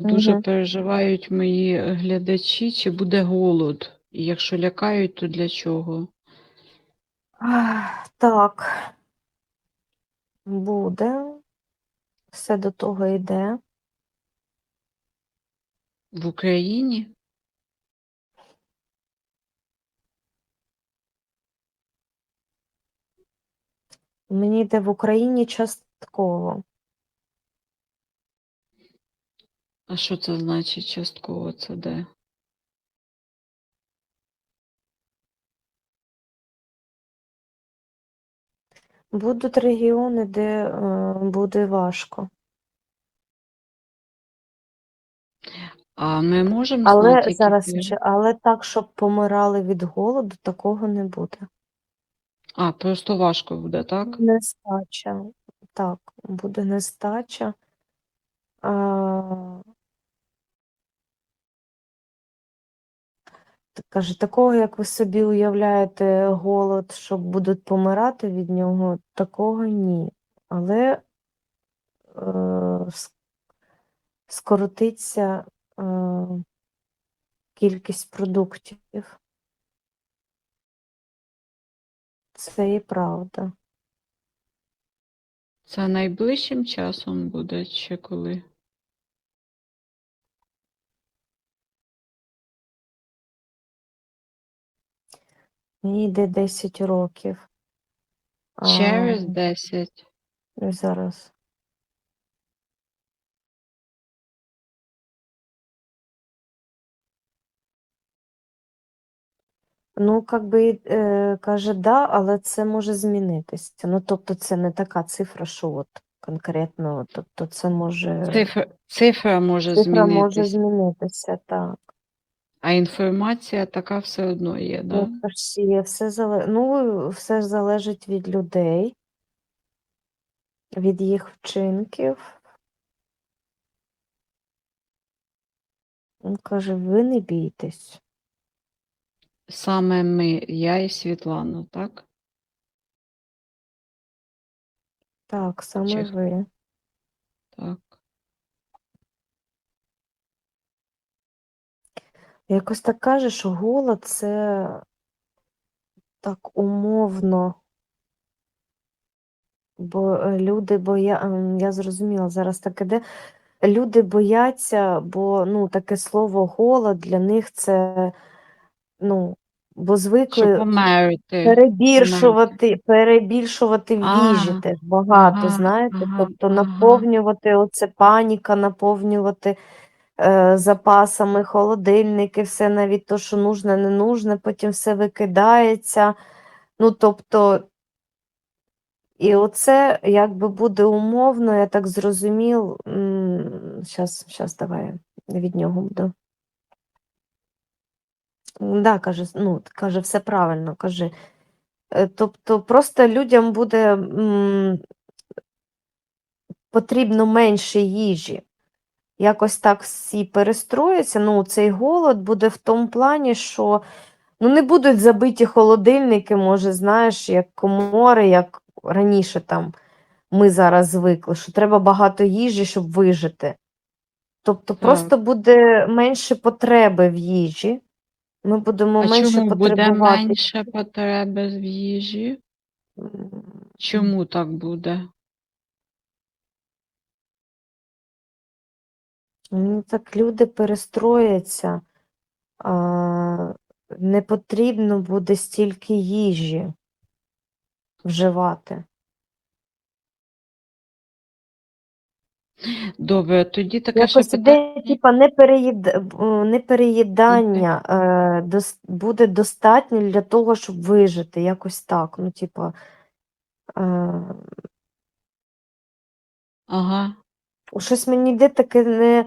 Дуже Мгм. переживають мої глядачі, чи буде голод. І якщо лякають, то для чого? Так, буде. Все до того йде. В Україні? Мені йде в Україні частково. А що це значить частково це де? Будуть регіони, де е, буде важко. А ми можемо Але знати, зараз ти- ще, але так, щоб помирали від голоду, такого не буде. А, просто важко буде, так? Нестача. Так, буде нестача. А, каже, такого, як ви собі уявляєте, голод, що будуть помирати від нього, такого ні. Але е, скоротиться е, кількість продуктів. Це і правда. Це найближчим часом буде чи коли? Мені йде 10 років. А, Через 10. зараз. Ну, как би, е, каже, да, але це може змінитися. Ну, тобто, це не така цифра, що от конкретно, тобто це може Цифра, цифра може цифра може змінитися, змінитися, так. А інформація така все одно є, да? Є, все зале... ну, все ж залежить від людей, від їх вчинків. Він каже, ви не бійтесь. Саме ми, я і Світлана, так? Так, саме Чи- ви. Так. Якось так каже, що голод це так умовно. Бо е, люди боя... ем, я зрозуміла, зараз так іде. Люди бояться, бо ну, таке слово голод для них це, ну, бо звикли померти. перебільшувати, перебільшувати в їжі теж багато, ага, знаєте, ага, тобто ага. наповнювати оце паніка, наповнювати запасами холодильники, все навіть то, що нужне, не нужне, потім все викидається. Ну, тобто, і оце якби буде умовно, я так зрозумів. Щас, щас, давай від нього буду. Да, каже, ну, каже, все правильно, каже. Е, Тобто просто людям буде м, потрібно менше їжі. Якось так всі перестроїться. Ну, цей голод буде в тому плані, що ну, не будуть забиті холодильники, може, знаєш, як комори, як раніше там ми зараз звикли, що треба багато їжі, щоб вижити. Тобто Так. просто буде менше потреби в їжі. Ми будемо А менше чому буде потребувати. менше потреби в їжі? Чому так буде? Ну, так люди перестрояться. А, не потрібно буде стільки їжі вживати. Добре, тоді таке ще Якось іде, питання. типа, непереїд... е, непереїдання е, дос... буде достатньо для того, щоб вижити. Якось так. Ну, типа, е, Ага. Щось мені йде таке не,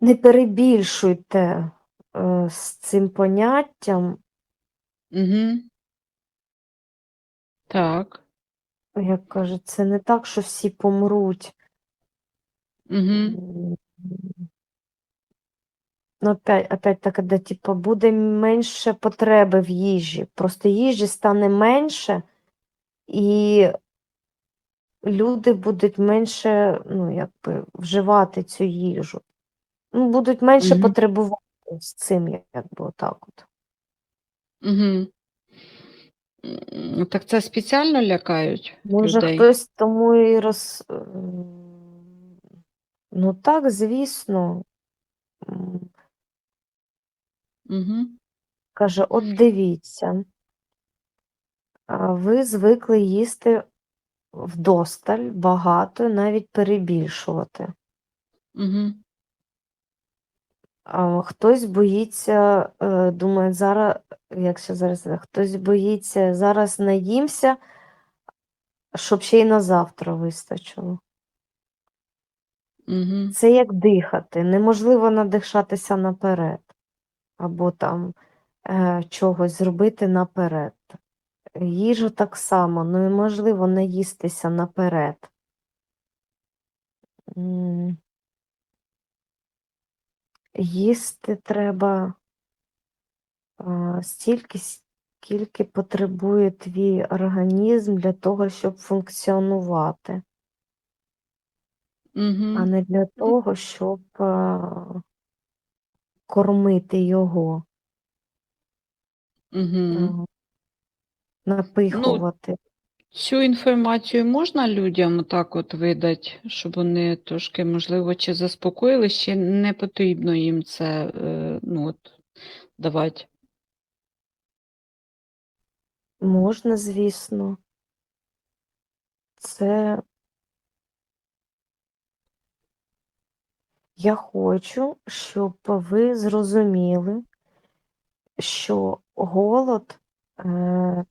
не перебільшуйте е, з цим поняттям. Угу. Так. Як кажуть, це не так, що всі помруть. Угу. Ну, опять, опять таке, де, типу, буде менше потреби в їжі. Просто їжі стане менше, і люди будуть менше, ну, якби, вживати цю їжу. ну, будуть менше Мгм. потребувати з цим, якби отак от. Угу. Так це спеціально лякають Може, людей? хтось тому і роз. Ну так, звісно. Угу. Каже, от дивіться, ви звикли їсти вдосталь, багато, навіть перебільшувати. Угу. А хтось боїться, е, думає, зараз, як ще зараз, хтось боїться, зараз наїмся, щоб ще й на завтра вистачило. Угу. Це як дихати. Неможливо надихатися наперед, або там е, чогось зробити наперед. Їжа так само, ну, неможливо наїстися наперед. Їсти треба стільки, скільки потребує твій організм для того, щоб функціонувати, а Угу. не для того, щоб кормити його, Угу. А, напихувати. Цю інформацію можна людям так от видати, щоб вони трошки, можливо, чи заспокоїлись, чи не потрібно їм це е, ну, от, давати? Можна, звісно. Це я хочу, щоб ви зрозуміли, що голод е,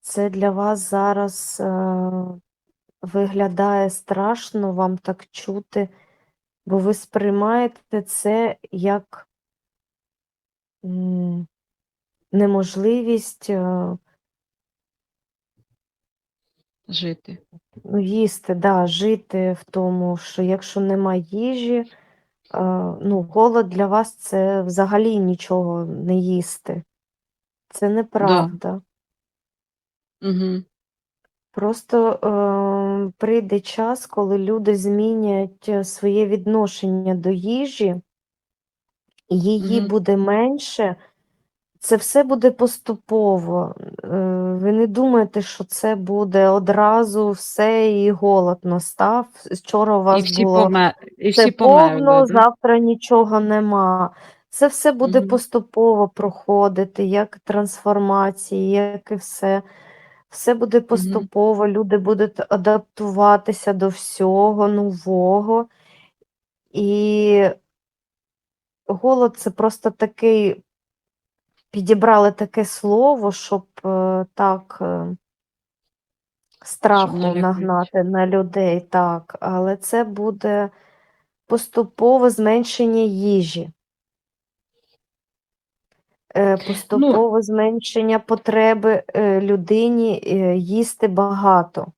це для вас зараз е, виглядає страшно вам так чути, бо ви сприймаєте це як неможливість е, Жити. ну, їсти, да, жити в тому, що якщо нема їжі, е, ну, голод для вас це взагалі нічого не їсти. Це неправда. Угу. Просто е, прийде час, коли люди змінять е, своє відношення до їжі, її Мгм. буде менше. Це все буде поступово. Е, ви не думаєте, що це буде одразу все і голод настав. Вчора у І вас всі, було поме... і все всі померли. повно, да? завтра нічого нема. Це все буде Мгм. поступово проходити, як трансформації, як і все. Все буде поступово, люди будуть адаптуватися до всього нового. І голод це просто такий, підібрали таке слово, щоб е, так е, страху нагнати на людей, так, але це буде поступове зменшення їжі. Е, Ну, зменшення потреби е, людині е, їсти багато.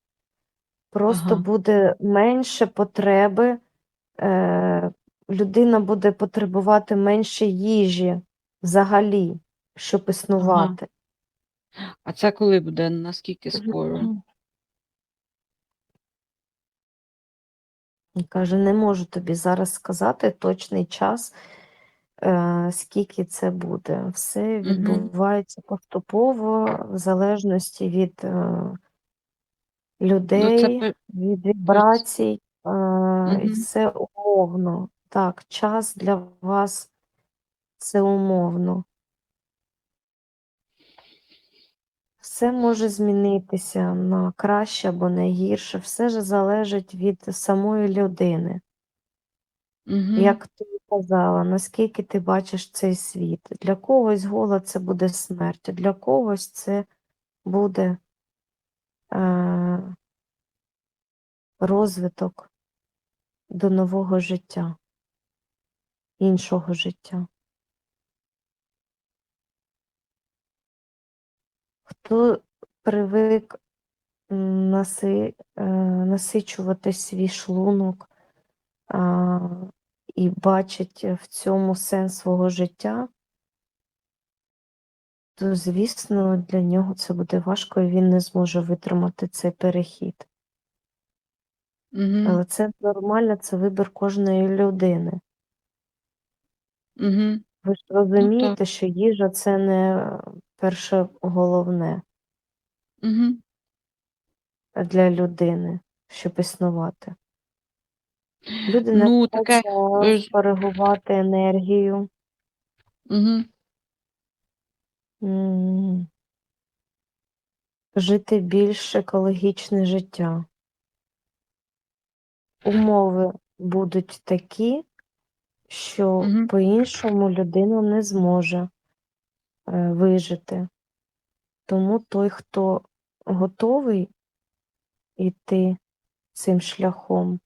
Просто Ага. буде менше потреби, людина буде потребувати менше їжі взагалі, щоб існувати. А це коли буде? Наскільки скоро? Каже, не можу тобі зараз сказати точний час, скільки це буде. Все відбувається поступово, в залежності від е, Ну, це людей, від вібрацій, е, і все умовно. Так, час для вас це умовно. Все може змінитися на краще або на гірше. Все ж залежить від самої людини. Мгм. Як ти казала, наскільки ти бачиш цей світ. Для когось голод це буде смерть, для когось це буде е, розвиток до нового життя, іншого життя. Хто привик наси, е, насичувати свій шлунок і бачить в цьому сенс свого життя, то, звісно, для нього це буде важко і він не зможе витримати цей перехід. Мгм. Але це нормально, це вибір кожної людини. Угу. Ви ж Ну розумієте, що їжа це не перше головне Угу. для людини, щоб існувати. Люди Ну, таке, скоригувати енергію. Угу. М, Жити більш екологічне життя. Умови будуть такі, що Мгм. по-іншому людина не зможе е, вижити. Тому той, хто готовий йти цим шляхом,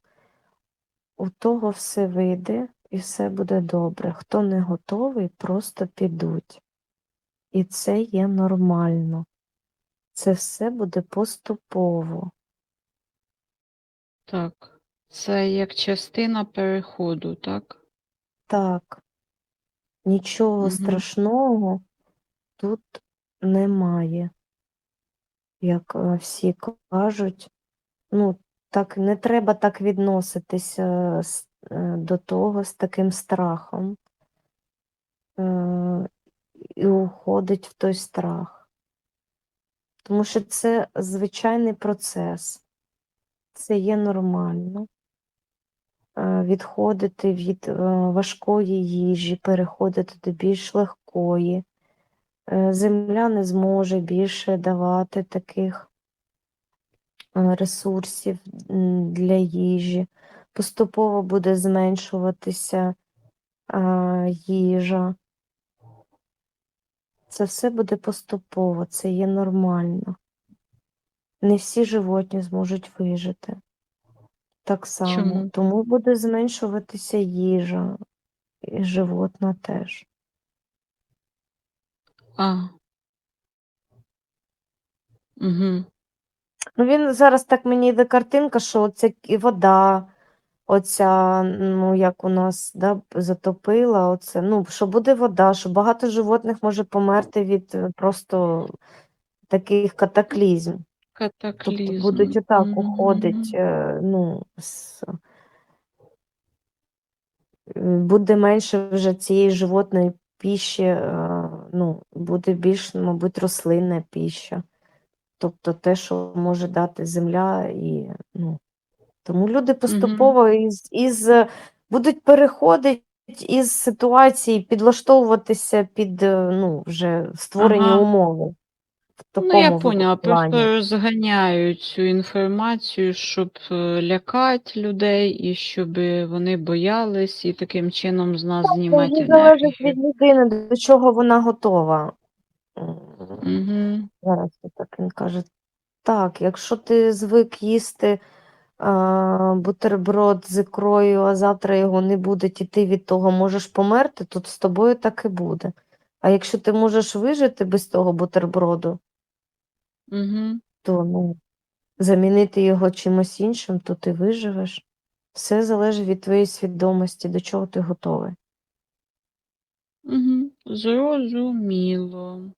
у того все вийде і все буде добре. Хто не готовий, просто підуть. І це є нормально. Це все буде поступово. Так. Це як частина переходу, так? Так, нічого Мгм. страшного тут немає. Як е, всі кажуть, ну, так не треба так відноситися е, до того з таким страхом е, і уходить в той страх. Тому що це звичайний процес, це є нормально. Е, Відходити від е, важкої їжі, переходити до більш легкої. Е, Земля не зможе більше давати таких е, ресурсів для їжі. Поступово буде зменшуватися е, їжа. Це все буде поступово, це є нормально. Не всі животні зможуть вижити. Так само. Чому? Тому буде зменшуватися їжа, і животна теж. А. Угу. Ну, він зараз так мені йде картинка, що оця і вода, оця, ну, як у нас да, затопила, оце, ну, що буде вода, що багато животних може померти від е, просто таких катаклізм. Тобто будуть отак Мгм. уходить, е, ну, з... буде менше вже цієї животної піші, е, ну, буде більш, мабуть, рослинна піща. Тобто те, що може дати земля, і ну, тому люди поступово із, із будуть переходити із ситуації, підлаштовуватися під е, ну, вже створені Ага. умови. Ну, я поняла, просто розганяють цю інформацію, щоб е, лякати людей і щоб вони боялись і таким чином з нас знімати Це залежить від людини, до чого вона готова. Угу. Зараз так він каже. Так, якщо ти звик їсти а, бутерброд з ікрою, а завтра його не буде, і ти від того можеш померти, то з тобою так і буде. А якщо ти можеш вижити без того бутерброду, Угу. то ну, замінити його чимось іншим, то ти виживеш. Все залежить від твоєї свідомості, до чого ти готовий. Угу. Зрозуміло.